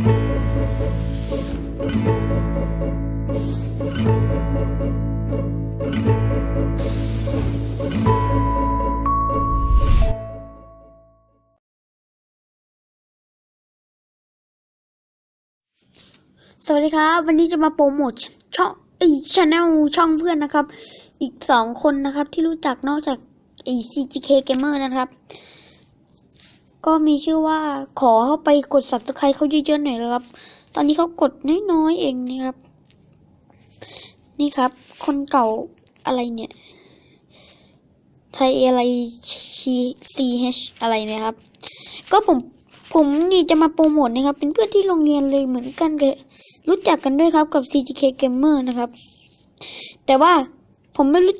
สวัสดีครับ วันนี้จะมาโปรโมทช่องไอชแนลช่องเพื่อนนะครับ อีกสองคนนะครับที่รู้จักนอกจากไอ CGK Gamer นะครับ ก็มีชื่อว่าขอเข้าไปกด subscribe เขาเยอะๆหน่อยนะครับ ตอนนี้เขากดน้อยๆเองนี่ครับ นี่ครับ คนเก่าอะไรเนี่ยไทยอะไรชีซีเอะไรเนี่ยครับ ก็ผมผมนี่จะมาโปรโมทนะครับ เป็นเพื่อนที่โรงเรียนเลยเหมือนกันเลยรู้จักกันด้วยครับกับ CGK Gamer นะครับ แต่ว่าผมไม่รู้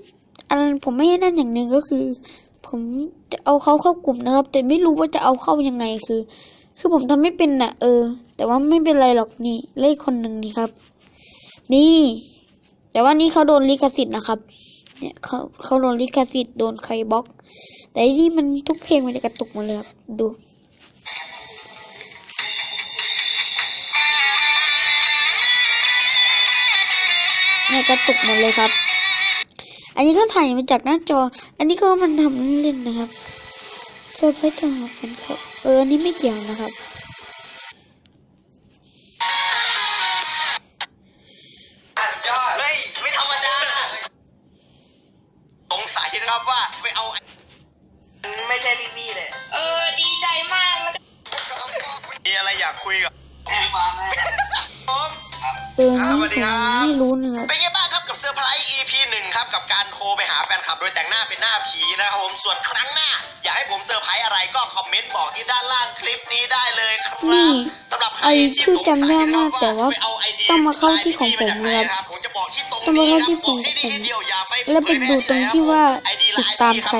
อันผมไม่ให้นั่นอย่างหนึ่งก็คือ ผม เอาเขาเข้ากลุ่มนะครับ แต่ไม่รู้ว่าจะเอาเข้ายังไงคือ คือผมทำไม่เป็นน่ะ เออ แต่ว่าไม่เป็นไรหรอกนี่ เลขคนหนึ่งนี่ครับ นี่ แต่ว่านี่เขาโดนลิขสิทธิ์นะครับ เนี่ยเขาเขาโดนลิขสิทธิ์โดนใครบล็อก แต่อันนี่มันทุกเพลงมันจะกระตุกหมดเลยครับดูเนี่ยกระตุกหมดเลยครับ นนี้เขาถ่ายมาจากหน้าจอ อันนี้ก็มันทำเล่นๆนะครับเซอร์ไพรส์จังหวะเป็นเขาเอออันนี้ไม่เกี่ยวนะครับสุดยอดเฮ้ยไม่ธรรมดาสงสัยนะครับว่าไปเอาไอ้ไม่ใช่พี่มี่เลยเออดีใจมากแล้วก็มีอะไรอยากคุยกับมาไหมผมเออนี่ผมไม่รู้นะครับเป็น ไงบ้างครับกับเซอร์ไพรส์ EP หนึ่งครับกับการโทรไปหาแฟนคลับโดยแต่งหน้าเป็นหน้าผีนะครับผมส่วนครั้งหน้า อยากให้ผมเซอร์ไพรส์อะไรก็คอมเมนต์บอกที่ด้านล่างคลิปนี้ได้เลยครับนี่สำหรับใครไอที่ชื่อจำได้มากแต่ว่าไปเไดีต้องมาเข้าที่ของผมนะครับผมจะบอกที่ตรงต้องมานี้เข้าครับที่ของบอกที่นี่ที่เดียวอย่าไปแล้วไปดูตรงที่ว่าติดตามใคร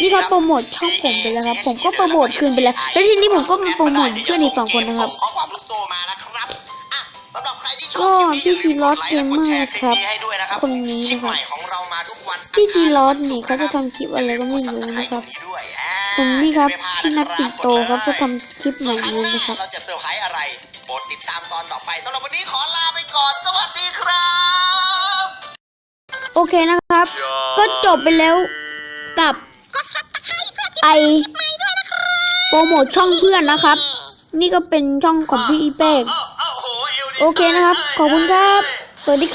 นี่เขาโปรโมทช่องผมไปแล้วครับ ผมก็โปรโมทคืนไปแล้ว แล้วทีนี้ผมก็มาโปรโมทเพื่อนอีกสองคนนะครับขอความรู้โตมานะครับอะสำหรับใครที่ชอบก็คลิปนี้พี่ซีรอสอย่าลืมกดไลค์และกดแชเกมเมอร์ครับลิป นี้ให้ด้วยะรับคนนี้คลิปนะครับใหม่ของเรามาทุกวันพี่ซีรอสนี่เขาจะทำคลิปอะไรก็ไม่รู้นะครับผมนี่ครับพี่นัทปิ่นโตครับจะทำคลิปใหม่นี้นะครับเราจะเซอร์ไพรส์อะไรโปรดติดตามตอนต่อไปสำหรับวันนี้ขอลาไปก่อนสวัสดีครับ โอเคนะครับ ก็จบไปแล้วกับไอโปรโมทช่องเพื่อนนะครับ นี่ก็เป็นช่องของพี่อีเป้กอ้าวอ้าวโหเอวดีโอเคนะครับ ขอบคุณครับ สวัสดีครับ